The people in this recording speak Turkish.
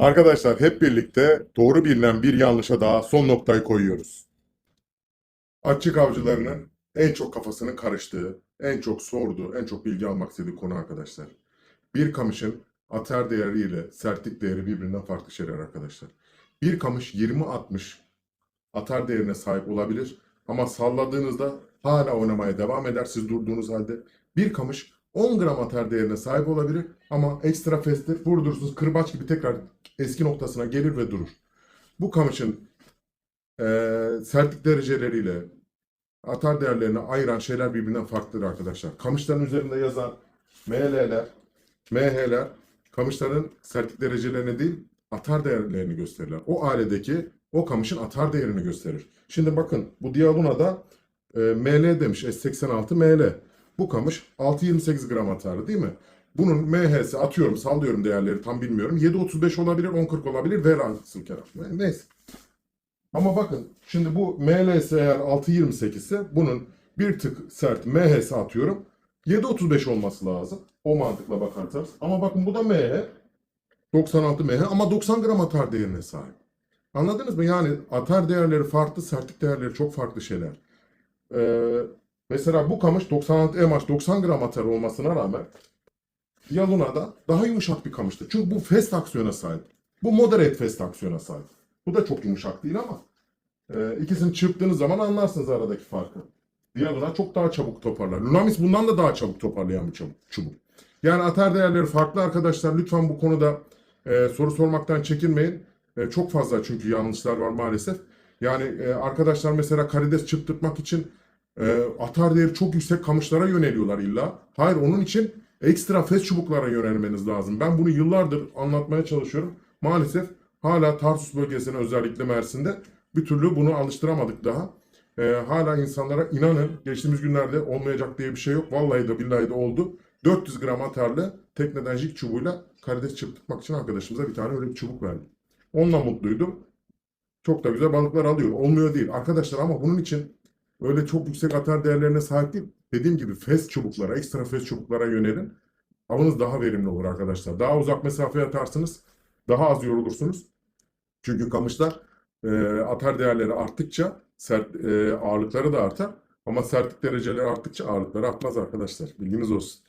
Arkadaşlar hep birlikte doğru bilinen bir yanlışa daha son noktayı koyuyoruz. Açık avcılarının en çok kafasının karıştığı, en çok sorduğu, en çok bilgi almak istediği konu arkadaşlar. Bir kamışın atar değeri ile sertlik değeri birbirinden farklı şeyler arkadaşlar. Bir kamış 20-60 atar değerine sahip olabilir ama salladığınızda hala oynamaya devam eder siz durduğunuz halde. Bir kamış 10 gram atar değerine sahip olabilir ama ekstra festif vurdurursunuz kırbaç gibi tekrar eski noktasına gelir ve durur. Bu kamışın eee, sertlik dereceleriyle atar değerlerini ayıran şeyler birbirinden farklıdır arkadaşlar. Kamışların üzerinde yazan ML'ler, MH'ler kamışların sertlik derecelerini değil atar değerlerini gösterirler. O ailedeki o kamışın atar değerini gösterir. Şimdi bakın bu Dialuna'da e, ML demiş S86 ML. Bu kamış 6.28 gram atarlı değil mi? Bunun MH'si atıyorum sallıyorum değerleri tam bilmiyorum. 7.35 olabilir 10.40 olabilir ver ansın kenar. Neyse. Ama bakın şimdi bu ML'si eğer 6.28 ise bunun bir tık sert MH'si atıyorum. 7.35 olması lazım. O mantıkla bakarsanız. Ama bakın bu da MH. 96 MH ama 90 gram atar değerine sahip. Anladınız mı? Yani atar değerleri farklı, sertlik değerleri çok farklı şeyler. Ee, mesela bu kamış 96 EMH 90 gram atar olmasına rağmen Yaluna'da daha yumuşak bir kamıştır. Çünkü bu fast aksiyona sahip. Bu moderate fast aksiyona sahip. Bu da çok yumuşak değil ama e, ikisini çırptığınız zaman anlarsınız aradaki farkı. Diğerler çok daha çabuk toparlar. Lunamis bundan da daha çabuk toparlayan bir çabuk, çubuk. Yani atar değerleri farklı arkadaşlar. Lütfen bu konuda e, soru sormaktan çekinmeyin. E, çok fazla çünkü yanlışlar var maalesef. Yani e, arkadaşlar mesela karides çıptırtmak için e, atar değeri çok yüksek kamışlara yöneliyorlar illa. Hayır onun için ekstra fes çubuklara yönelmeniz lazım. Ben bunu yıllardır anlatmaya çalışıyorum. Maalesef hala Tarsus bölgesine özellikle Mersin'de bir türlü bunu alıştıramadık daha. E, hala insanlara inanın geçtiğimiz günlerde olmayacak diye bir şey yok. Vallahi de billahi de oldu. 400 gram atarlı tekneden jig çubuğuyla karides çırptırmak için arkadaşımıza bir tane öyle bir çubuk verdim. Onunla mutluydum. Çok da güzel balıklar alıyor. Olmuyor değil. Arkadaşlar ama bunun için öyle çok yüksek atar değerlerine sahip değil. Dediğim gibi fes çubuklara, ekstra fes çubuklara yönelin. Avınız daha verimli olur arkadaşlar. Daha uzak mesafeye atarsınız. Daha az yorulursunuz. Çünkü kamışlar e, atar değerleri arttıkça sert, e, ağırlıkları da artar. Ama sertlik dereceleri arttıkça ağırlıkları artmaz arkadaşlar. Bilginiz olsun.